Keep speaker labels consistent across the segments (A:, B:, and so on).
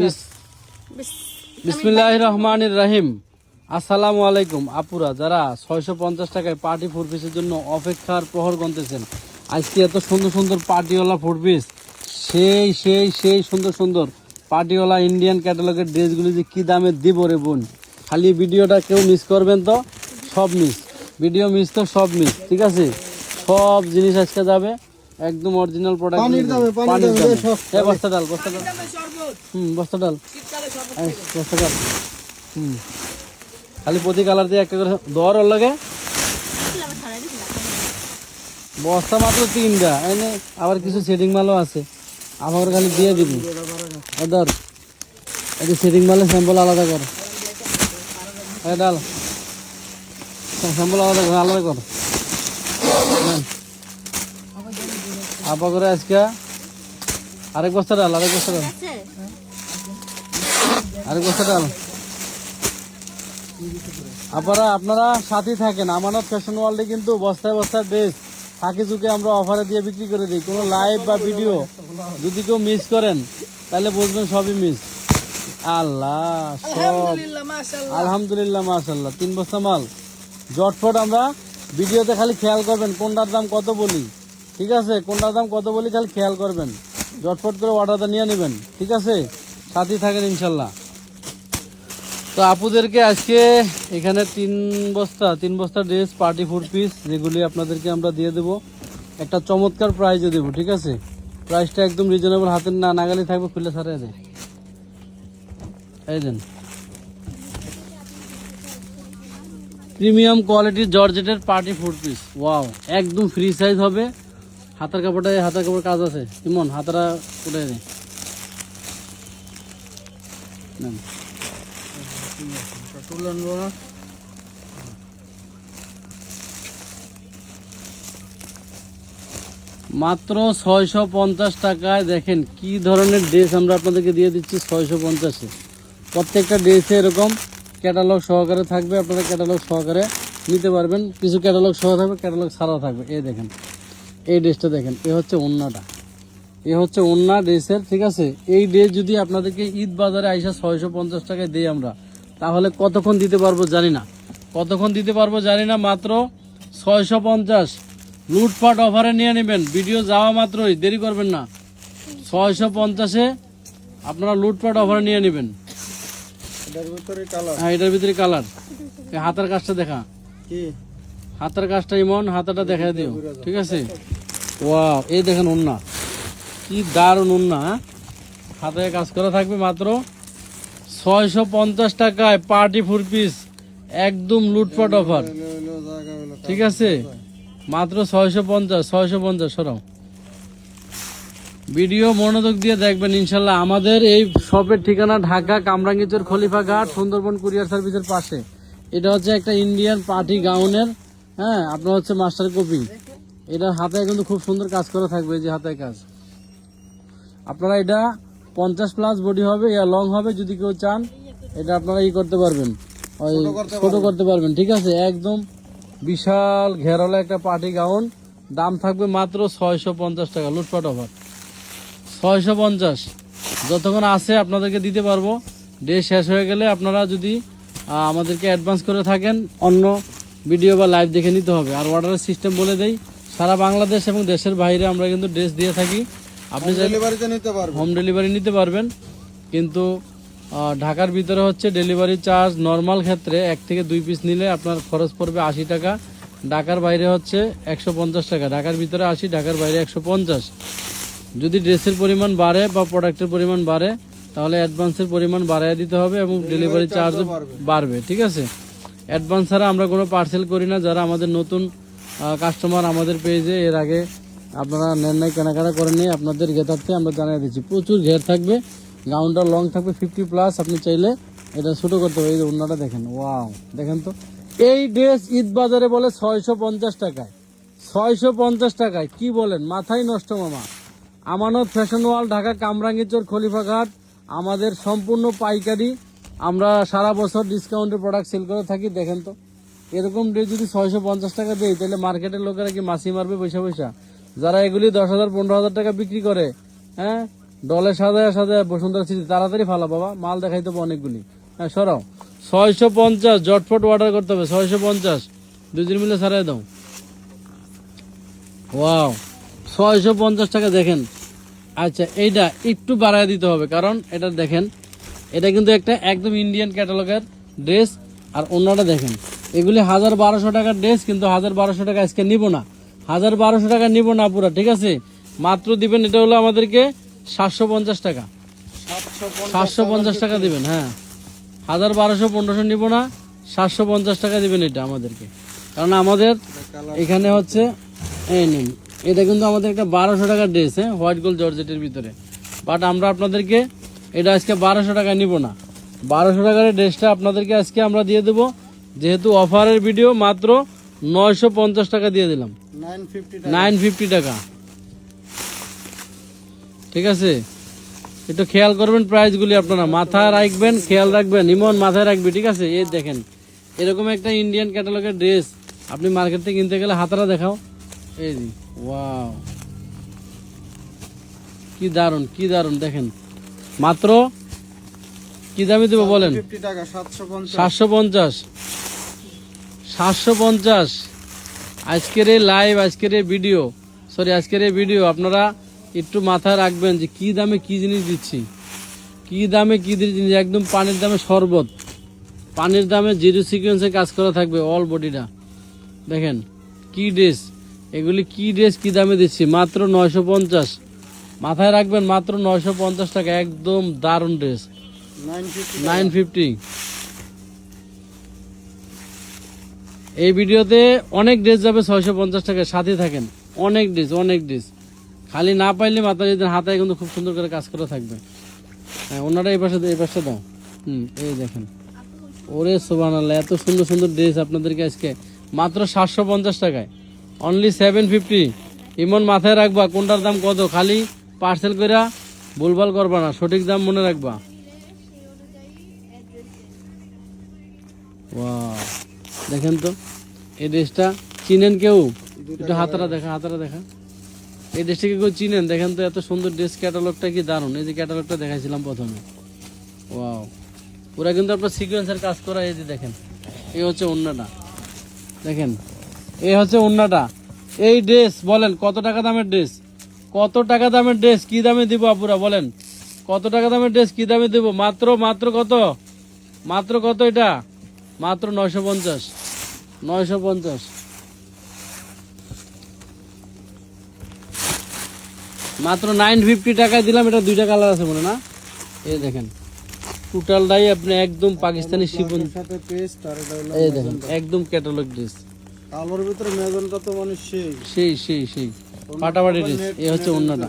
A: বিস- বিসমিল্লাহ রহমান রহিম আসসালামু আলাইকুম আপুরা যারা ছয়শো পঞ্চাশ টাকায় পার্টি ফুড পিসের জন্য অপেক্ষার প্রহর গন্তেছেন আজকে এত সুন্দর সুন্দর পার্টিওয়ালা ফুড পিস সেই সেই সেই সুন্দর সুন্দর পার্টিওয়ালা ইন্ডিয়ান ক্যাটালগের ড্রেসগুলি যে কী দামে দিব রে বোন? খালি ভিডিওটা কেউ মিস করবেন তো? সব মিস ভিডিও মিস তো সব মিস ঠিক আছে? সব জিনিস আজকে যাবে। একদম অরিজিনাল প্রোডাক্ট
B: পানির দামে, পানির দামে,
A: দামে। এ বস্তা ডাল বস্তা ডাল। হুম বস্তা ডাল। বস্তা ডাল। হুম। খালি প্রতি কালার দিয়ে একটা করে দর ওর লাগে। বস্তা মাত্র তিনটা। এনে আবার কিছু সেটিং মালও আছে। আমার খালি দিয়ে দিবি। ধর। এই সেটিং মালের স্যাম্পল আলাদা কর। ডাল। স্যাম্পল আলাদা কর আলাদা কর। নেন। আপা করে আজকে আরেক বস্তা ডাল আরেক বস্তা ডাল। আরেক বস্তা ডাল। আপনারা আপনারা সাথে থাকেন। আমানত ফ্যাশন ওয়ার্ল্ডে কিন্তু বস্তায় বস্তায় ড্রেস ফাঁকে চুকে আমরা অফারে দিয়ে বিক্রি করে দিই। কোনো লাইভ বা ভিডিও যদি কেউ মিস করেন তাহলে বুঝবেন সবই মিস। আল্লাহ সব। আলহামদুলিল্লাহ মাশাল্লাহ তিন বস্তা মাল। জটফট আমরা ভিডিওতে খালি খেয়াল করবেন কোনটার দাম কত বলি। ঠিক আছে? কোনটার দাম কত বলি খালি খেয়াল করবেন। জটফট করে অর্ডারটা নিয়ে নেবেন, ঠিক আছে? সাথেই থাকেন ইনশাল্লাহ। তো আপুদেরকে আজকে এখানে তিন বস্তা তিন বস্তা ড্রেস পার্টি ফুড পিস যেগুলি আপনাদেরকে আমরা দিয়ে দেব। একটা চমৎকার প্রাইজে দেবো, ঠিক আছে? প্রাইসটা একদম রিজনেবল হাতের না নাগালি থাকবে, খুলে সারে দেয় এই দেন। প্রিমিয়াম কোয়ালিটির জর্জেটের পার্টি ফুড পিস ওয়াও একদম ফ্রি সাইজ হবে। হাতের কাপড়টা হাতের কাপড় কাজ আছে। ইমন, হাতারা উঠে নেন। মাত্র ছয়শো পঞ্চাশ টাকায় দেখেন কি ধরনের ড্রেস আমরা আপনাদেরকে দিয়ে দিচ্ছি ছয়শো পঞ্চাশে। প্রত্যেকটা ড্রেসে এরকম ক্যাটালগ সহকারে থাকবে, আপনারা ক্যাটালগ সহকারে নিতে পারবেন। কিছু ক্যাটালগ সহ থাকবে ক্যাটালগ ছাড়াও থাকবে। এই দেখেন। এই ড্রেসটা দেখেন এ হচ্ছে ওন্নাটা। এ হচ্ছে ওন্না ড্রেসের ঠিক আছে? এই ড্রেস যদি আপনাদেরকে ঈদ বাজারে আইসা ছয়শো পঞ্চাশ টাকায় দিই আমরা তাহলে কতক্ষণ দিতে পারব জানি না। কতক্ষণ দিতে পারব জানি না মাত্র ছয়শো পঞ্চাশ। লুটপাট অফারে নিয়ে নেবেন ভিডিও যাওয়া মাত্রই দেরি করবেন না। ছয়শো পঞ্চাশে আপনারা লুটপাট অফারে নিয়ে নেবেন।
B: কালার।
A: হ্যাঁ এটার ভিতরে কালার। এই হাতের কাজটা দেখা।
B: কি?
A: হাতের কাজটা ইমন হাতাটা দেখা দিও। ঠিক আছে? ওয়াও, এই দেখেন উন্না কি দারুণ উন্না হ্যাঁ? হাতে কাজ করা থাকবে মাত্র ছয়শো পঞ্চাশ টাকায় পার্টি ফুড পিস, একদম লুটপাট অফার। ঠিক আছে? মাত্র ছয়শো পঞ্চাশ ছয়শো পঞ্চাশ, সরাও। ভিডিও মনোযোগ দিয়ে দেখবেন ইনশাল্লাহ। আমাদের এই শপের ঠিকানা ঢাকা কামরাঙ্গিচর খলিফা ঘাট সুন্দরবন কুরিয়ার সার্ভিসের পাশে। এটা হচ্ছে একটা ইন্ডিয়ান পার্টি গাউনের হ্যাঁ আপনার হচ্ছে মাস্টার কপি। এটা হাতে কিন্তু খুব সুন্দর কাজ করা থাকবে এই যে হাতে কাজ। আপনারা এটা পঞ্চাশ প্লাস বডি হবে ইয়া লং হবে যদি কেউ চান এটা আপনারা ই করতে পারবেন। ওই ছোট করতে পারবেন। ঠিক আছে? একদম বিশাল ঘেরালো একটা পার্টি গাউন দাম থাকবে মাত্র ছয়শো পঞ্চাশ টাকা লুটপাট অফার ছয়শো পঞ্চাশ। যতক্ষণ আছে আপনাদেরকে দিতে পারব। ডে শেষ হয়ে গেলে আপনারা যদি আমাদেরকে অ্যাডভান্স করে থাকেন অন্য ভিডিও বা লাইভ দেখে নিতে হবে। আর অর্ডারের সিস্টেম বলে দেই সারা বাংলাদেশ এবং দেশের বাইরে আমরা কিন্তু ড্রেস দিয়ে থাকি। আপনি
B: ডেলিভারিতে নিতে পারবে
A: হোম ডেলিভারি নিতে পারবেন। কিন্তু ঢাকার ভিতরে হচ্ছে ডেলিভারি চার্জ নর্মাল ক্ষেত্রে এক থেকে দুই পিস নিলে আপনার খরচ পড়বে আশি টাকা। ঢাকার বাইরে হচ্ছে একশো পঞ্চাশ টাকা। ঢাকার ভিতরে আশি ঢাকার বাইরে একশো পঞ্চাশ। যদি ড্রেসের পরিমাণ বাড়ে বা প্রোডাক্টের পরিমাণ বাড়ে তাহলে অ্যাডভান্সের পরিমাণ বাড়ায় দিতে হবে এবং ডেলিভারি চার্জও বাড়বে ঠিক আছে? অ্যাডভান্স ছাড়া আমরা কোনো পার্সেল করি না। যারা আমাদের নতুন কাস্টমার আমাদের পেজে এর আগে আপনারা নেন নাই, কেনাকাটা করেন নি আপনাদের ঘেতার্থে আমরা জানিয়ে দিচ্ছি। প্রচুর ঘের থাকবে গাউনটা লং থাকবে ফিফটি প্লাস আপনি চাইলে এটা ছোটো করতে হবে এই অন্যটা দেখেন ওয়াও দেখেন তো। এই ড্রেস ঈদ বাজারে বলে ছয়শো পঞ্চাশ টাকায়। ছয়শো পঞ্চাশ টাকায়, কি বলেন? মাথায় নষ্ট মামা। আমানত ফ্যাশন ওয়াল ঢাকা কামরাঙ্গীচর খলিফাঘাট, আমাদের সম্পূর্ণ পাইকারি আমরা সারা বছর ডিসকাউন্টের প্রোডাক্ট সেল করে থাকি, দেখেন তো। এরকম ড্রেস যদি ছয়শো পঞ্চাশ টাকা দেই, তাহলে মার্কেটের লোকেরা কি মাসি মারবে পয়সা পয়সা? যারা এগুলি দশ হাজার, পনেরো হাজার টাকা বিক্রি করে হ্যাঁ? ডলে সাজায় সাজায় বসুন্ধরা সিটি তাড়াতাড়ি ফালা বাবা, মাল দেখাইতে হবে অনেকগুলি। হ্যাঁ সরাও। ছয়শো পঞ্চাশ, জটফট অর্ডার করতে হবে, ছয়শো পঞ্চাশ। দুজন মিলে সারাই দাও। ওয়াও, ছয়শো পঞ্চাশ টাকা দেখেন। আচ্ছা এইটা একটু বাড়ায় দিতে হবে, কারণ এটা দেখেন এটা কিন্তু একটা একদম ইন্ডিয়ান ক্যাটালগের ড্রেস আর অন্যটা দেখেন, এগুলি হাজার বারোশো টাকার ড্রেস কিন্তু হাজার বারোশো টাকা আজকে নিব না। হাজার বারোশো টাকা নিব না পুরা, ঠিক আছে? মাত্র দিবেন, এটা হলো আমাদেরকে সাতশো পঞ্চাশ টাকা।
B: সাতশো
A: পঞ্চাশ টাকা দিবেন হ্যাঁ। হাজার বারোশো পনেরোশো নিব না, সাতশো পঞ্চাশ টাকা দিবেন এটা আমাদেরকে। কারণ আমাদের এখানে হচ্ছে, এই নিন, এটা কিন্তু আমাদের একটা বারোশো টাকার ড্রেস হ্যাঁ হোয়াইট গোল্ড জর্জেটের ভিতরে। বাট আমরা আপনাদেরকে এটা আজকে বারোশো টাকা নিব না। বারোশো টাকার ড্রেসটা আপনাদেরকে আজকে আমরা দিয়ে দেবো। যেহেতু অফারের ভিডিও মাত্র নয়শো পঞ্চাশ টাকা দিয়ে দিলাম।
B: নাইন ফিফটি
A: টাকা। ঠিক আছে? একটু খেয়াল করবেন প্রাইসগুলি আপনারা। মাথায় রাখবেন খেয়াল রাখবেন। ইমন মাথায় রাখবি ঠিক আছে? এই দেখেন এরকম একটা ইন্ডিয়ান ক্যাটালগের ড্রেস আপনি মার্কেট থেকে কিনতে গেলে হাতারা দেখাও। এই ওয়াও কি দারুণ কি দারুণ দেখেন। মাত্র কি দামে দেবো বলেন?
B: সাতশো পঞ্চাশ।
A: সাতশো পঞ্চাশ। আজকের এই লাইভ আজকের এই ভিডিও সরি আজকের এই ভিডিও আপনারা একটু মাথায় রাখবেন যে কি দামে কি জিনিস দিচ্ছি। কি দামে কি জিনিস একদম পানির দামে শরবত। পানির দামে জিরো সিকোয়েন্সে কাজ করা থাকবে অল বডিটা দেখেন কি ড্রেস এগুলি কি ড্রেস কি দামে দিচ্ছি? মাত্র নয়শো পঞ্চাশ। মাথায় রাখবেন মাত্র নয়শো পঞ্চাশ টাকা একদম দারুণ ড্রেস
B: নাইন ফিফটি
A: এই ভিডিওতে অনেক ড্রেস যাবে ছয়শো পঞ্চাশ টাকা সাথে থাকেন। অনেক ড্রেস অনেক ড্রেস খালি না পাইলে মাথা যদি হাতায় কিন্তু খুব সুন্দর করে কাজ করা থাকবে। হ্যাঁ ওনারা এই পাশে এই পাশে দাও। হুম এই দেখেন। ওরে সোবান এত সুন্দর সুন্দর ড্রেস আপনাদেরকে আজকে। মাত্র সাতশো পঞ্চাশ টাকায়। অনলি সেভেন ফিফটি ইমন মাথায় রাখবা কোনটার দাম কত? খালি পার্সেল কইরা ভুলভাল করবা না, সঠিক দাম মনে রাখবা। দেখেন তো, এই ড্রেসটা চিনেন কেউ? একটু হাতারা দেখা হাতারা দেখা। এই ড্রেসটাকে কেউ চিনেন? দেখেন তো, এত সুন্দর ড্রেস ক্যাটালগটা কি দারুণ। এই যে ক্যাটালগটা দেখাইছিলাম প্রথমে। ওয়াও পুরা কিন্তু আপনার সিকোয়েন্সের কাজ করা এই যে দেখেন। এই হচ্ছে অন্যটা দেখেন, এই হচ্ছে অন্যটা এই ড্রেস বলেন, কত টাকা দামের ড্রেস কত টাকা দামের ড্রেস কি দামে দিব আপুরা বলেন? কত টাকা দামের ড্রেস কি দামে দিব? মাত্র মাত্র কত? মাত্র কত এটা? মাত্র নয়শো পঞ্চাশ। নয়শো পঞ্চাশ। মাত্র নাইন ফিফটি টাকায় দিলাম এটা দুইটা কালার আছে মনে না? এই দেখেন। টোটালটাই আপনি একদম পাকিস্তানি শিপন এই দেখেন একদম ক্যাটালগ ড্রেস
B: আলোর ভিতরে মেজনটা তো মানে সেই।
A: সেই সেই সেই। ফাটাফাটি ড্রেস এই হচ্ছে অন্যটা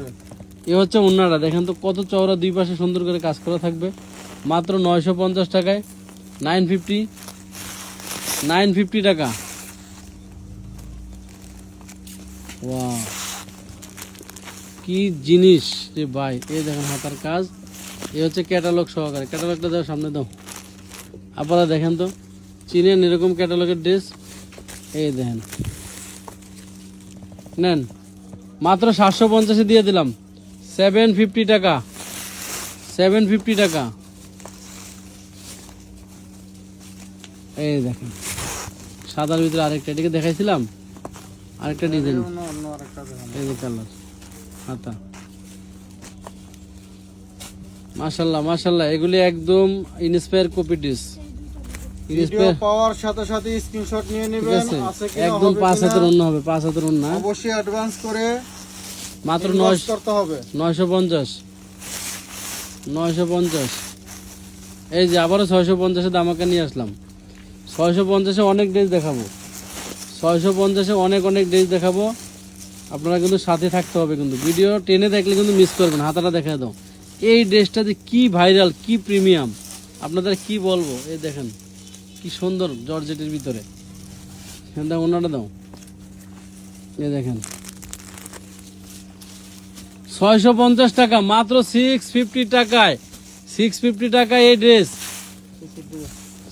A: এ হচ্ছে অন্যটা দেখেন তো কত চওড়া দুই পাশে সুন্দর করে কাজ করা থাকবে। মাত্র নয়শো পঞ্চাশ টাকায়। Nine fifty. নাইন ফিফটি টাকা। ওয়াও। কি জিনিস রে ভাই। এই দেখেন হাতার কাজ। এ হচ্ছে ক্যাটালগ সহকারে। ক্যাটালগটা দাও, সামনে দাও। আপনারা দেখেন তো, চিনেন এরকম ক্যাটালগের ড্রেস। এই দেখেন। নেন। মাত্র সাতশো পঞ্চাশে দিয়ে দিলাম। সেভেন ফিফটি টাকা। সেভেন ফিফটি টাকা। এই দেখেন সাদার ভিতরে আরেকটা এটাকে দেখাইছিলাম? আরেকটা ডিজাইন। এই যে কালার হাতা। মাশাল্লাহ মাশাল্লাহ এগুলি একদম ইনস্পায়ার কপি ডিস
B: ভিডিও পাওয়ার সাথে সাথে স্ক্রিনশট নিয়ে
A: ঠিক
B: নেবেন।
A: আছে।
B: আছে
A: একদম
B: হবে
A: হাতের অন্য হবে পাঁচ হাতের অন্য?
B: অবশ্যই অ্যাডভান্স করে
A: মাত্র
B: inbox
A: নয়
B: করতে হবে।
A: নয়শো পঞ্চাশ। নয়শো পঞ্চাশ। এই যে আবারও ছয়শো পঞ্চাশে দামাকা নিয়ে আসলাম। ছয়শো পঞ্চাশে অনেক ড্রেস দেখাবো। অনেক অনেক ড্রেস দেখাবো। আপনারা কিন্তু সাথে থাকতে হবে কিন্তু। ভিডিও টেনে দেখলে কিন্তু মিস করবেন হাতাটা দেখা দাও। এই ড্রেসটা যে কি ভাইরাল কি প্রিমিয়াম আপনাদের কি বলব? এই দেখেন। কি সুন্দর জর্জেটের ভিতরে। দাও দাও। এই দেখেন। ছয়শো পঞ্চাশ টাকা, মাত্র সিক্স ফিফটি টাকায়। সিক্স ফিফটি টাকায় এই ড্রেস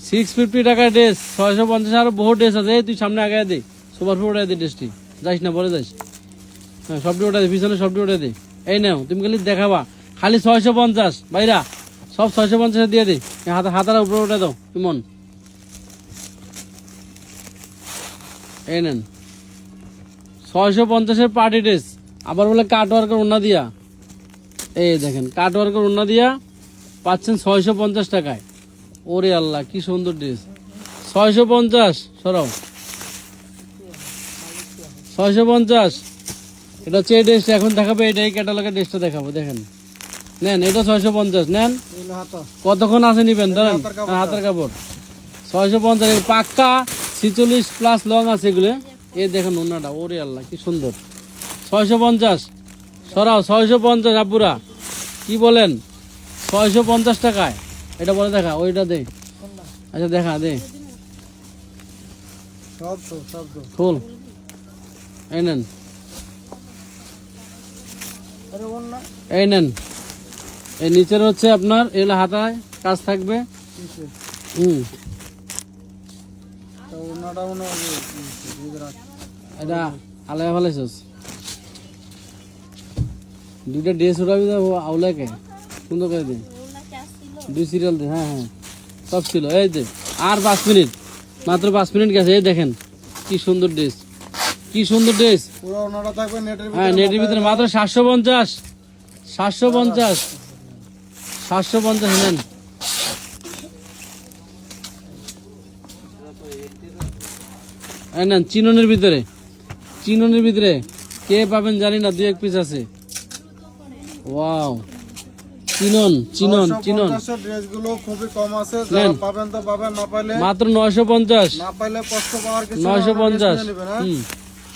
A: সিক্স ফিফটি টাকায় ড্রেস ছয়শো পঞ্চাশ আরও বহু ড্রেস আছে। এই তুই সামনে আগে দে। সুপার ফুড ওটাই দে ড্রেসটি যাইস না, পরে যাইস হ্যাঁ সবটি ওটাই দে, পিছনে সবটি ওটাই দে। এই নাও, তুমি খালি দেখাবা। খালি ছয়শো পঞ্চাশ। বাইরা সব ছয়শো পঞ্চাশে দিয়ে এই হাতে হাতারা উপরে উঠে দাও, ইমন। এই নেন। ছয়শো পঞ্চাশের পার্টি ড্রেস আবার বলে কাট ওয়ার্কের উন্না দিয়া। এই দেখেন কাট ওয়ার্কের উন্না দিয়া পাচ্ছেন ছয়শো পঞ্চাশ টাকায়। ওরে আল্লাহ কি সুন্দর ড্রেস ছয়শো পঞ্চাশ সরাও ছয়শো পঞ্চাশ। এটা হচ্ছে এই ড্রেসটা এখন দেখাবো এটা এই ক্যাটালগের ড্রেসটা দেখাবো দেখেন। নেন এটা ছয়শো পঞ্চাশ নেন। কতক্ষণ আছে নিবেন ধরেন?
B: হাতের কাপড়।
A: ছয়শো পঞ্চাশ পাক্কা ছিচল্লিশ প্লাস লং আছে এগুলো। এই দেখেন ওনাটা, ওরে আল্লাহ, কি সুন্দর। ছয়শো পঞ্চাশ। সরাও, ছয়শো পঞ্চাশ আব্বুরা কি বলেন? ছয়শো পঞ্চাশ টাকায়। এটা বলে দেখা, ওইটা দে। আচ্ছা দেখা, দে। ফুল। এই নেন। এই নেন। এই নিচের হচ্ছে আপনার, এগুলো হাতায় কাজ থাকবে। হুম
B: তো ওনাটা মনে হয় যে, হুম, দিয়ে রাখ।
A: এটা ফেলেছিস দুইটা ড্রেস উঠাবি তো আউলাকে। সুন্দর করে দে দুই সিরিয়াল দে হ্যাঁ হ্যাঁ। সব ছিল। এই যে আর পাঁচ মিনিট। মাত্র পাঁচ মিনিট গেছে এই দেখেন কি সুন্দর ড্রেস কি সুন্দর ড্রেস হ্যাঁ নেটের ভিতরে মাত্র সাতশো পঞ্চাশ। সাতশো পঞ্চাশ। সাতশো পঞ্চাশ নেন। নেন চিননের ভিতরে। চিননের ভিতরে। কে পাবেন জানি না দুই এক পিস আছে। ওয়াও। চিনন চিনন চিনন।
B: ড্রেসগুলো খুবই কম আছে যারা পাবেন তো পাবেন না পাইলে
A: মাত্র নয়শো পঞ্চাশ।
B: না পাইলে কষ্ট পাওয়ার কিছু হ্যাঁ?
A: হুম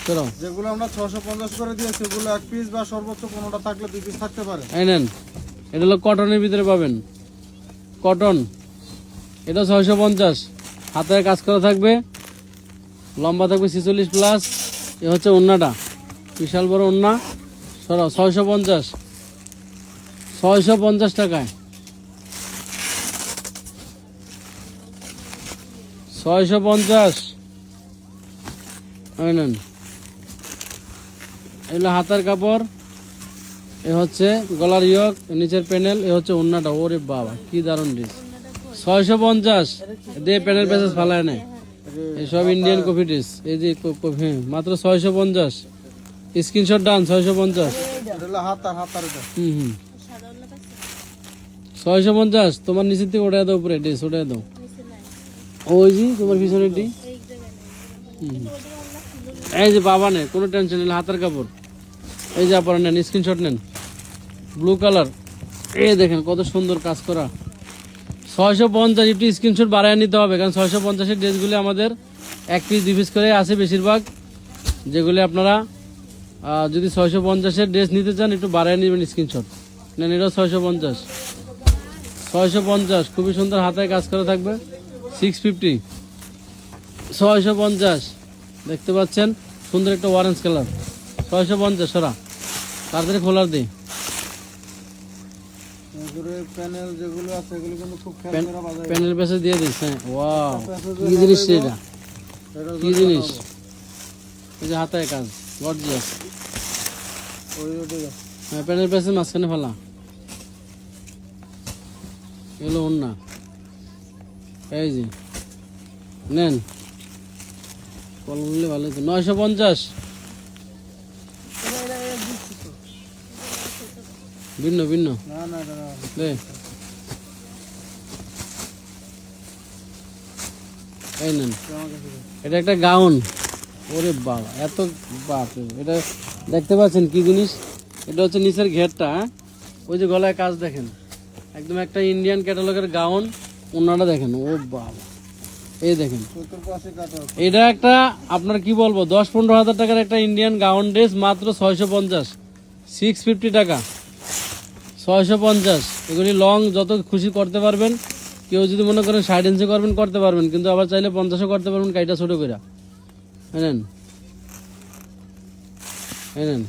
A: চলো।
B: যেগুলো আমরা ছশো পঞ্চাশ করে দিয়ে সেগুলো এক পিস বা সর্বোচ্চ পনেরোটা থাকলে দুই পিস থাকতে পারে।
A: এই নেন এটা হলো কটনের ভিতরে পাবেন। কটন এটা ছয়শো পঞ্চাশ। হাতের কাজ করা থাকবে। লম্বা থাকবে ছিচল্লিশ প্লাস এ হচ্ছে ওন্নাটা। বিশাল বড় ওন্না। সরাও, ছয়শো পঞ্চাশ। ছয়শো পঞ্চাশ টাকায়। ছয়শো পঞ্চাশ। নেন। এগুলো হাতের কাপড়। এ হচ্ছে গলার ইয়ক, নিচের প্যানেল, এ হচ্ছে ওন্নাটা। ওরে বাবা, কি দারুণ ডিস ছয়শো পঞ্চাশ। দে প্যানেল প্যাসেজ ফালায় নেয়। এসব ইন্ডিয়ান কফি ডিস এই যে কফি হ্যাঁ, মাত্র ছয়শো পঞ্চাশ। স্ক্রিনশট ডান ছয়শো পঞ্চাশ। হুম হুম। ছয়শো পঞ্চাশ তোমার নিচের থেকে ওটাই দাও উপরে ড্রেস ওটাই দাও। ওই যে তোমার পিছনের ডি। এই যে বাবা নে কোনো টেনশন নেই হাতের কাপড়। এই যে আপনারা নেন স্ক্রিনশট নেন। ব্লু কালার এই দেখেন কত সুন্দর কাজ করা। ছয়শো পঞ্চাশ একটু স্ক্রিনশট বাড়ায় নিতে হবে, কারণ ছয়শো পঞ্চাশের ড্রেসগুলি আমাদের এক পিস দুই পিস করে আছে বেশিরভাগ, যেগুলি আপনারা যদি ছয়শো পঞ্চাশের ড্রেস নিতে চান, একটু বাড়ায় নেবেন স্ক্রিনশট নেন, এটাও ছয়শো পঞ্চাশ। ছয়শো পঞ্চাশ, খুবই সুন্দর হাতায় কাজ করা থাকবে। সিক্স ফিফটি ছয়শো পঞ্চাশ। দেখতে পাচ্ছেন, সুন্দর একটা অরেঞ্জ কালার ছয়শো পঞ্চাশ, সরা। তাড়াতাড়ি খোলার দিই।
B: এগুলো প্যানেল যেগুলো আছে এগুলো কিন্তু খুব খেয়াল করে বাজারে
A: প্যানেল পেসে দিয়ে দিস হ্যাঁ ওয়াও কি জিনিস এটা? কি জিনিস? এই যে হাতায় কাজ গর্জিয়াস।
B: ওই ওটাই
A: হ্যাঁ প্যানেল পেসে মাঝখানে ফেলা। এগুলো অন্য এই যে নেন। কলম ভালো নয়শো পঞ্চাশ। ভিন্ন ভিন্ন।
B: এটা
A: দে। এই নেন। একটা গাউন। ওরে বাবা এত বাপ এটা দেখতে পাচ্ছেন কি জিনিস? এটা হচ্ছে নিচের ঘেরটা হ্যাঁ? ওই যে গলায় কাজ দেখেন। একদম একটা ইন্ডিয়ান ক্যাটালগের গাউন ওনাটা দেখেন। ও বাবা। এই দেখেন। এটা একটা আপনার কি বলব দশ পনেরো হাজার টাকার একটা ইন্ডিয়ান গাউন ড্রেস মাত্র ছয়শো পঞ্চাশ। সিক্স ফিফটি টাকা। ছয়শো পঞ্চাশ। এগুলি লং যত খুশি করতে পারবেন। কেউ যদি মনে করেন ষাট ইঞ্চি করবেন, করতে পারবেন। কিন্তু আবার চাইলে পঞ্চাশও করতে পারবেন, কাইটা ছোটো করে নেন নেন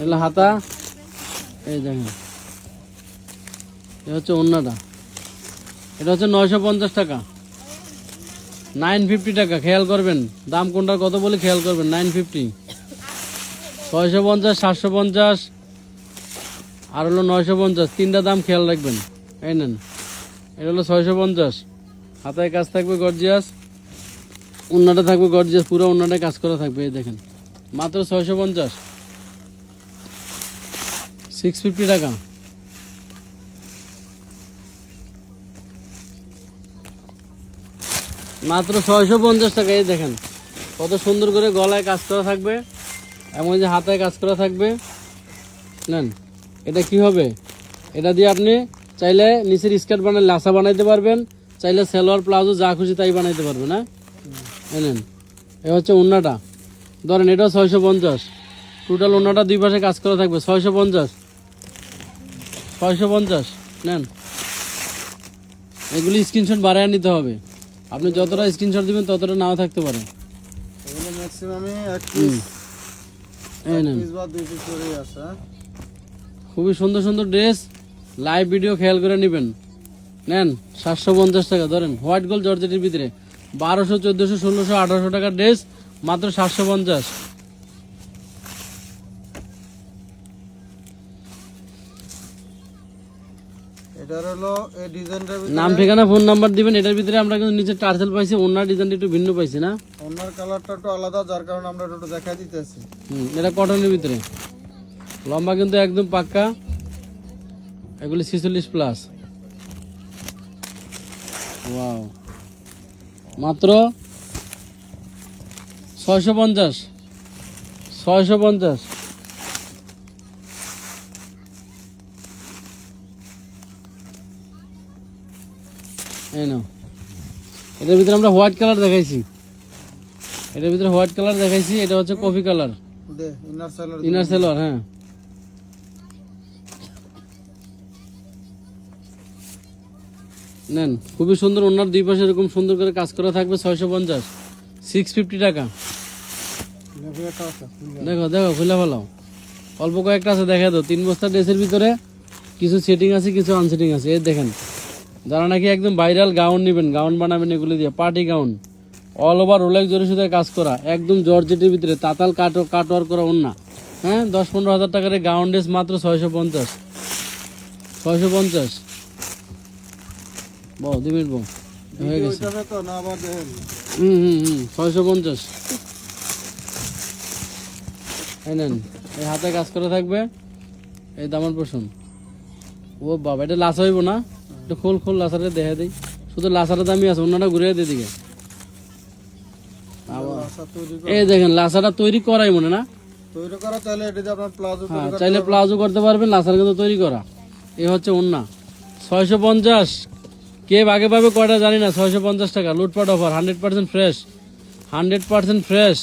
A: এগুলো হাতা। এই দেখেন। এ হচ্ছে অন্যটা এটা হচ্ছে নয়শো পঞ্চাশ টাকা। নাইন ফিফটি টাকা, খেয়াল করবেন। দাম কোনটা কত বলে খেয়াল করবেন, নাইন ফিফটি। ছয়শো পঞ্চাশ, সাতশো পঞ্চাশ আর হলো নয়শো পঞ্চাশ। তিনটা দাম খেয়াল রাখবেন। এই নেন। এটা হলো ছয়শো পঞ্চাশ। হাতায় কাজ থাকবে গর্জিয়াস। উন্নাটা থাকবে গর্জিয়াস। পুরো উন্নাটায় কাজ করা থাকবে, এই দেখেন। মাত্র ছয়শো পঞ্চাশ। সিক্স ফিফটি টাকা। মাত্র ছয়শো পঞ্চাশ টাকা, এই দেখেন। কত সুন্দর করে গলায় কাজ করা থাকবে। এমন যে হাতায় কাজ করা থাকবে। নেন। এটা কি হবে? এটা দিয়ে আপনি চাইলে নিচের স্কার্ট বানালে লাসা বানাইতে পারবেন চাইলে সালোয়ার প্লাজো যা খুশি তাই বানাইতে পারবেন হ্যাঁ? এই নেন এ হচ্ছে উন্নাটা। ধরেন এটা ছয়শো পঞ্চাশ। টোটাল উন্নাটা দুই পাশে কাজ করা থাকবে ছয়শো পঞ্চাশ। ছয়শো পঞ্চাশ। নেন। এগুলি স্ক্রিনশট বাড়ায় নিতে হবে। আপনি যতটা স্ক্রিনশট দিবেন ততটা নাও থাকতে পারে।
B: ম্যাক্সিমামে এক পিস
A: এই নেন।
B: পিস বা দুই পিস করেই আছে হ্যাঁ?
A: খুবই সুন্দর সুন্দর ড্রেস লাইভ ভিডিও খেয়াল করে নেবেন। নেন সাতশো পঞ্চাশ টাকা ধরেন হোয়াইট গোল্ড জর্জেটের ভিতরে বারোশো চোদ্দোশো ষোলোশো আঠারোশো টাকার ড্রেস মাত্র সাতশো পঞ্চাশ।
B: এটার হলো এই ডিজাইনটার
A: নাম ঠিকানা ফোন নাম্বার দিবেন এটার ভিতরে আমরা কিন্তু নিচে টার্সেল পাইছি অন্য ডিজাইনটা একটু ভিন্ন পাইছি না।
B: অন্যার কালারটা একটু আলাদা যার কারণে আমরা একটু দেখা দিতেছি।
A: হুম, এটা কটনের ভিতরে। লম্বা কিন্তু একদম পাক্কা। এগুলি ছিচল্লিশ প্লাস ওয়াও মাত্র ছয়শো পঞ্চাশ। ছয়শো পঞ্চাশ। এই নাও। এটার ভিতরে আমরা হোয়াইট কালার দেখাইছি। এটার ভিতরে হোয়াইট কালার দেখাইছি এটা হচ্ছে কফি কালার।
B: ইনার সেলার
A: হ্যাঁ। নেন, খুবই সুন্দর, ওনার দুই পাশে এরকম সুন্দর করে কাজ করা থাকবে ছয়শো পঞ্চাশ। সিক্স ফিফটি টাকা। দেখো দেখো, খুলে ফেলাও অল্প কয়েকটা আছে, দেখা দাও। তিন বস্তা ড্রেসের ভিতরে কিছু সেটিং আছে, কিছু আনসেটিং আছে। এই দেখেন, যারা নাকি একদম ভাইরাল গাউন নেবেন গাউন বানাবেন এগুলো দিয়ে পার্টি গাউন অল ওভার রোলেক জরি সুতায় কাজ করা, একদম জর্জেটের ভিতরে, তাতাল কাটো কাটোয়ার করা অন্য হ্যাঁ দশ পনেরো হাজার টাকার গাউন ড্রেস মাত্র ছয়শো পঞ্চাশ। ছয়শো পঞ্চাশ। দুই মিনিট বউ হয়ে গেছে। হুম হুম হুম ছয়শো পঞ্চাশ। এই নেন এই হাতে কাজ করে থাকবে। এই দামার পোষণ ও বাবা এটা লাসা হইব না? একটু খোল খোল লাসারে দেখা দিই। শুধু লাসারের দামই আছে অন্যটা ঘুরে দিয়ে দিকে এই দেখেন লাসাটা তৈরি করাই মনে না?
B: তৈরি করা চাইলে এটা আপনার প্লাজো
A: হ্যাঁ চাইলে প্লাজো করতে পারবেন লাসার কিন্তু তৈরি করা। এ হচ্ছে অন্য ছয়শো পঞ্চাশ। কে আগে পাবে কয়টা জানি না, ছয়শো পঞ্চাশ টাকা, লুটপাট offer hundred percent fresh hundred percent fresh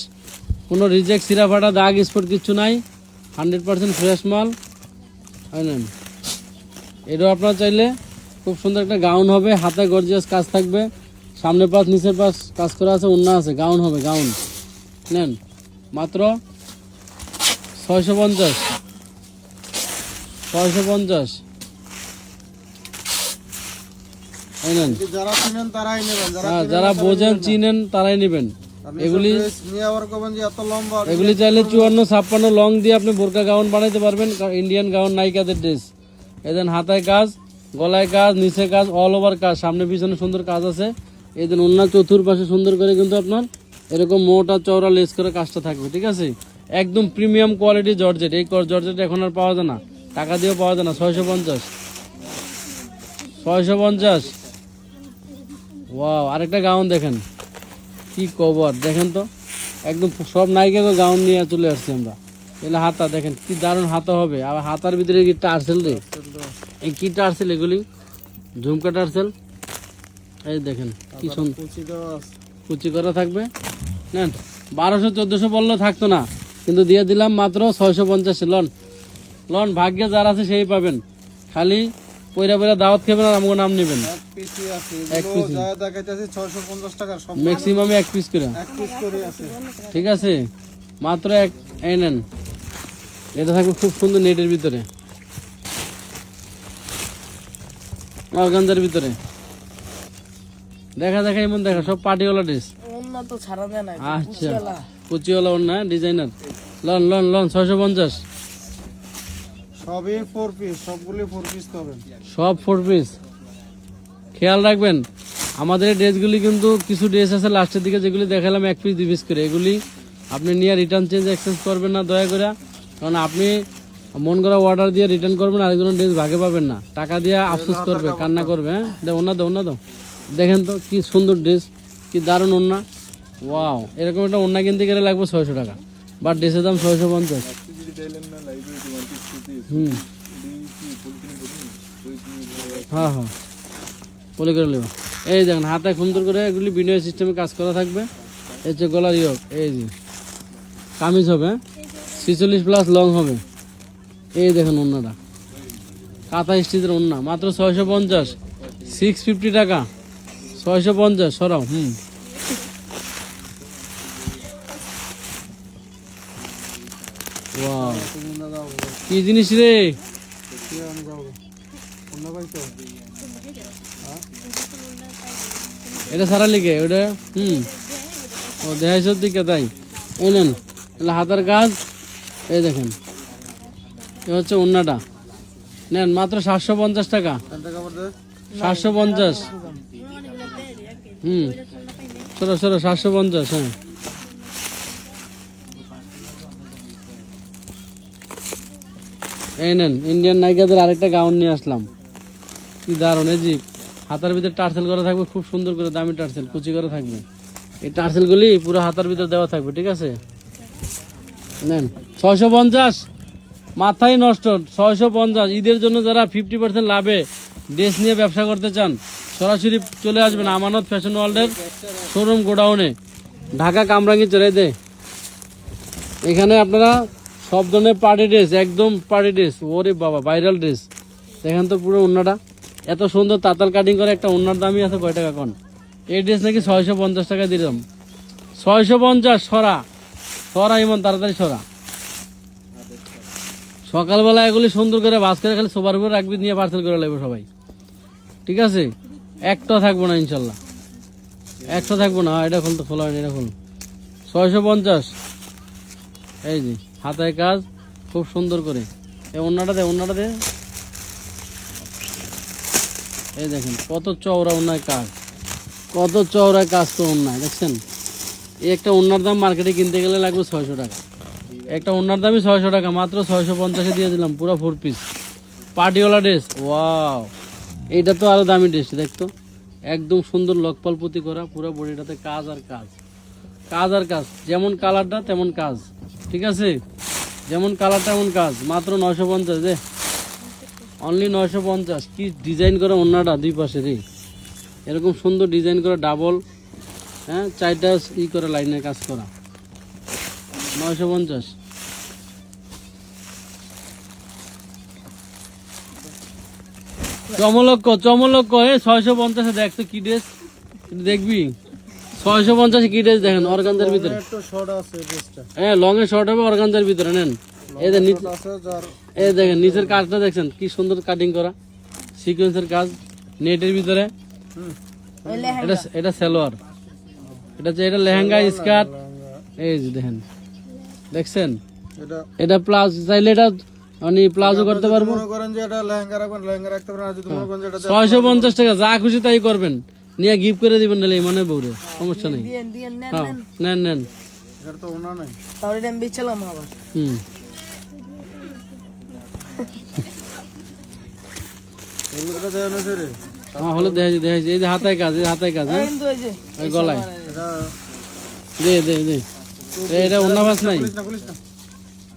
A: কোনো রিজেক্ট সিরা ফাটা, দাগ স্পট কিচ্ছু নাই হান্ড্রেড পার্সেন্ট ফ্রেশ মাল, হয় না এটাও আপনার চাইলে খুব সুন্দর একটা গাউন হবে, হাতে গর্জিয়াস কাজ থাকবে, সামনে পাশ, নিচের পাশ কাজ করা আছে অন্য আছে গাউন হবে গাউন নেন, মাত্র ছয়শো পঞ্চাশ ছয়শো পঞ্চাশ এই নেন
B: যারা চিনেন তারাই নেবেন
A: হ্যাঁ বোঝেন চিনেন তারাই নেবেন। এগুলি
B: নিচের dress নিয়ে আবার কবেন যে এত লম্বা
A: এগুলি চাইলে চুয়ান্ন ছাপ্পান্ন লং দিয়ে আপনি বোরকা গাউন বানাইতে পারবেন ইন্ডিয়ান গাউন নায়িকাদের ড্রেস এদের হাতায় কাজ গলায় কাজ নিচে কাজ অল ওভার কাজ। সামনে পিছনে সুন্দর কাজ আছে। এদের অন্য চতুর্পাশে সুন্দর করে কিন্তু আপনার এরকম মোটা চওড়া লেস করে কাজটা থাকবে ঠিক আছে? একদম প্রিমিয়াম কোয়ালিটি জর্জেট। এই জর্জেট এখন আর পাওয়া যায় না। টাকা দিয়েও পাওয়া যায় না। ছয়শো পঞ্চাশ। ছয়শো পঞ্চাশ। ওয়াও আরেকটা গাউন দেখেন। কি কভার দেখেন তো। একদম সব নায়িকা গাউন নিয়ে চলে আসছি আমরা। এগুলো হাতা দেখেন কি দারুণ হাতা হবে। আবার হাতার ভিতরে কি টার্সেল রে? এই কি টার্সেল এগুলি? ঝুমকা টার্সেল? এই দেখেন কি
B: কুচি
A: করা থাকবে। নেন বারোশো চোদ্দোশো বললেও থাকতো না। কিন্তু দিয়ে দিলাম মাত্র ছয়শো পঞ্চাশে। লন লন ভাগ্যে যার আছে সেই পাবেন। খালি পয়রা পয়রা দাওয়াত খাবেন আর আমাকে নাম নেবেন।
B: এক পিসই আছে
A: এক পিসই।
B: যা দেখাইতেছে ছয়শো পঞ্চাশ টাকা সব
A: ম্যাক্সিমামে এক পিস করে।
B: এক পিস করে আছে।
A: ঠিক আছে? মাত্র এক এই নেন। এটা থাকবে খুব সুন্দর নেটের ভিতরে। অর্গানজার ভিতরে। দেখা দেখা এমন দেখা সব পার্টিওয়ালা ড্রেস
C: অন্য তো ছাড়া দেয় না
A: আচ্ছা। কুচিওয়ালা। ওর না ডিজাইনার লন লন লন ছয়শো পঞ্চাশ। সব ফোর পিস খেয়াল রাখবেন, আমাদের ড্রেসগুলি কিন্তু কিছু ড্রেস আছে লাস্টের দিকে যেগুলি দেখালাম এক পিস দুই পিস করে। এগুলি আপনি নিয়ে রিটার্ন চেঞ্জ এক্সচেঞ্জ করবেন না, দয়া করে। কারণ আপনি মন করা অর্ডার দিয়ে রিটার্ন করবেন আর আরেকজন ড্রেস ভাগে পাবেন না। টাকা দিয়ে আফসোস করবে, কান্না করবে হ্যাঁ? দে অন্য দাও অন্য দাও। দেখেন তো কি সুন্দর ড্রেস, কি দারুণ ওন্না ওয়াও, এরকম একটা ওন্না কিনতে গেলে লাগবে ছয়শো টাকা, বা ড্রেসের দাম ছয়শো পঞ্চাশ। হুম। হ্যাঁ হ্যাঁ। বলে করে নেব। এই দেখেন, হাতে সুন্দর করে এগুলি বিনয় সিস্টেমে কাজ করা থাকবে। এই যে গলার ইয়ক এই যে কামিজ হবে ছিচল্লিশ প্লাস লং হবে। এই দেখেন অন্যটা কাঁথা স্টিচের অন্য মাত্র ছয়শো পঞ্চাশ। সিক্স ফিফটি টাকা। ছয়শো পঞ্চাশ, সরাও, হুম। কি জিনিস রে? এটা সারা লিখে, ওটা, হুম। ও দেখাই সত্যি কে তাই? এই নেন হাতের কাজ, এই দেখেন। এ হচ্ছে অন্যটা নেন, মাত্র সাতশো পঞ্চাশ টাকা। সাতশো পঞ্চাশ। হুম। সরো সরো, সাতশো পঞ্চাশ হ্যাঁ। এই নেন ইন্ডিয়ান নায়িকাদের আরেকটা গাউন নিয়ে আসলাম। কি দারুণ, এই জি হাতার ভিতরে টার্সেল করা থাকবে, খুব সুন্দর করে দামি টার্সেল, কুচি করে থাকবে। এই টার্সেলগুলি পুরো হাতার ভিতরে দেওয়া থাকবে, ঠিক আছে? নেন, ছয়শো পঞ্চাশ। মাথায় নষ্ট, ছয়শো পঞ্চাশ। ঈদের জন্য যারা ফিফটি পার্সেন্ট লাভে ড্রেস নিয়ে ব্যবসা করতে চান, সরাসরি চলে আসবেন আমানত ফ্যাশন ওয়ার্ল্ডের শোরুম গোডাউনে। ঢাকা কামরাঙ্গি চলে দে। এখানে আপনারা সব ধরনের পার্টি ড্রেস একদম পার্টি ড্রেস ওরে বাবা ভাইরাল ড্রেস দেখেন তো পুরো অন্যটা এত সুন্দর তাতাল কাটিং করে একটা অন্যার দামই আছে কয় টাকা কন? এই ড্রেস নাকি ছয়শো পঞ্চাশ টাকা দিলাম। ছয়শো পঞ্চাশ, সরা। সরা ইমন, তাড়াতাড়ি সরা। সকালবেলা এগুলি সুন্দর করে বাস করে খালি সোফার উপর রাখবি, নিয়ে পার্সেল করে লাগবে সবাই। ঠিক আছে? একটা থাকব না, ইনশাল্লাহ। একটা থাকব না, এটা খুলতে খোলা হয়নি, এটা খুল ছয়শো পঞ্চাশ। এই যে। হাতায় কাজ, খুব সুন্দর করে। এই অন্যটা দে অন্যটা দে। এই দেখেন, কত চওড়া অন্যায় কাজ। কত চওড়ায় কাজ তো অন্যায় দেখছেন? একটা অন্যার দাম মার্কেটে কিনতে গেলে লাগবে ছয়শো টাকা। একটা অন্যার দামই ছয়শো টাকা, মাত্র ছয়শো পঞ্চাশে দিয়ে দিলাম, পুরো ফোর পিস পার্টিওয়ালা ড্রেস ওয়াও এইটা তো আরও দামি ড্রেস দেখতো একদম সুন্দর লকপালপতি করা, পুরো বডিটাতে কাজ আর কাজ। কাজ আর কাজ, যেমন কালারটা তেমন কাজ। ঠিক আছে? যেমন কালার তেমন কাজ। মাত্র নয়শো পঞ্চাশ দে। অনলি নয়শো পঞ্চাশ। কি ডিজাইন করা অন্যটা দুই পাশে রে? এরকম সুন্দর ডিজাইন করা ডাবল হ্যাঁ চারটা ই করে লাইনের কাজ করা। নয়শো পঞ্চাশ। চমলক্ষ চমলক্ষ, এ ছয়শো পঞ্চাশে দেখ তো কি ড্রেস দেখবি? ছয়শো পঞ্চাশে কি ড্রেস দেখেন? অর্গানজার ভিতরে।
B: একটু শর্ট আছে ড্রেসটা
A: হ্যাঁ লং এ শর্ট হবে অর্গানজার ভিতরে নেন। এই যে দেখেন নিচের কাজটা দেখছেন কি সুন্দর কাটিং করা। সিকোয়েন্সের কাজ নেটের ভিতরে। এটা এটা সালোয়ার। এটা হচ্ছে এটা লেহেঙ্গা স্কার্ট এই যে দেখেন দেখছেন?
B: এটা
A: এটা প্লাজ চাইলে এটা মানে প্লাজো করতে পারব।
B: করেন যে এটা লেহেঙ্গা রাখবেন লেহেঙ্গা রাখতে পারেন আর যদি করেন যে এটা
A: ছয়শো পঞ্চাশ টাকা যা খুশি তাই করবেন। নিয়ে গিফট করে দিবেন নাহলে মানে বউরে সমস্যা নেই। হ্যাঁ নেন। নেন
B: এটা তো ওনা নাই।
C: তাহলে আমি বেচলাম আবার।
A: হুম।
B: এগুলোটা দেওয়া হয়েছে রে।
A: হ্যাঁ হলো দেখাচ্ছি দেখাচ্ছি এই যে হাতায় কাজ এই হাতায় কাজ হ্যাঁ?
C: কিন্তু ওই যে
A: ওই গলায়। দে দে দে। এটা অন্নাবাস নাই।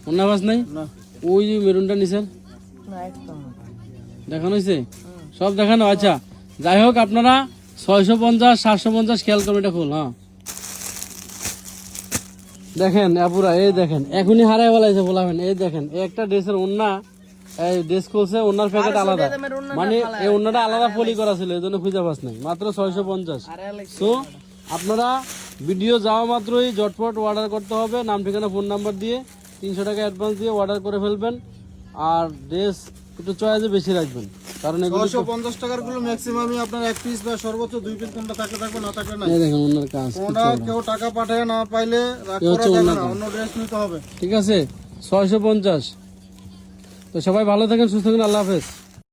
A: অন্নাবাস নাই?
B: না।
A: ওই যে মেরুনটা নিছেন। দেখানো হয়েছে? সব দেখানো? আচ্ছা যাই হোক আপনারা ছয়শো পঞ্চাশ সাতশো পঞ্চাশ খেয়াল করবেন এটা ফুল হ্যাঁ। দেখেন আপুরা এই দেখেন এখনই হারাই বলাইছে বলাবেন এই দেখেন এই একটা ড্রেসের ওন্না এই ড্রেস খুলছে ওনার প্যাকেট আলাদা। মানে এই ওন্নাটা আলাদা ফলি করা ছিল এই জন্য খুঁজে পাস নাই মাত্র ছয়শো পঞ্চাশ। তো আপনারা ভিডিও যাওয়া মাত্রই জটপট অর্ডার করতে হবে নাম ঠিকানা ফোন নাম্বার দিয়ে তিনশো টাকা অ্যাডভান্স দিয়ে অর্ডার করে ফেলবেন। আর ড্রেস একটু চয়েজে বেশি রাখবেন। কারণ এগুলো
B: ছশো পঞ্চাশ টাকারগুলো ম্যাক্সিমামই আপনার এক পিস বা সর্বোচ্চ দুই পিস কোনটা থাকলে থাকবে না থাকলে না
A: এই দেখেন ওনার কাজ
B: কেউ টাকা পাঠায় না পাইলে রাগ করা যাবে না অন্য ড্রেস নিতে হবে।
A: ঠিক আছে? ছয়শো পঞ্চাশ। তো সবাই ভালো থাকেন সুস্থ থাকেন আল্লাহ হাফেজ।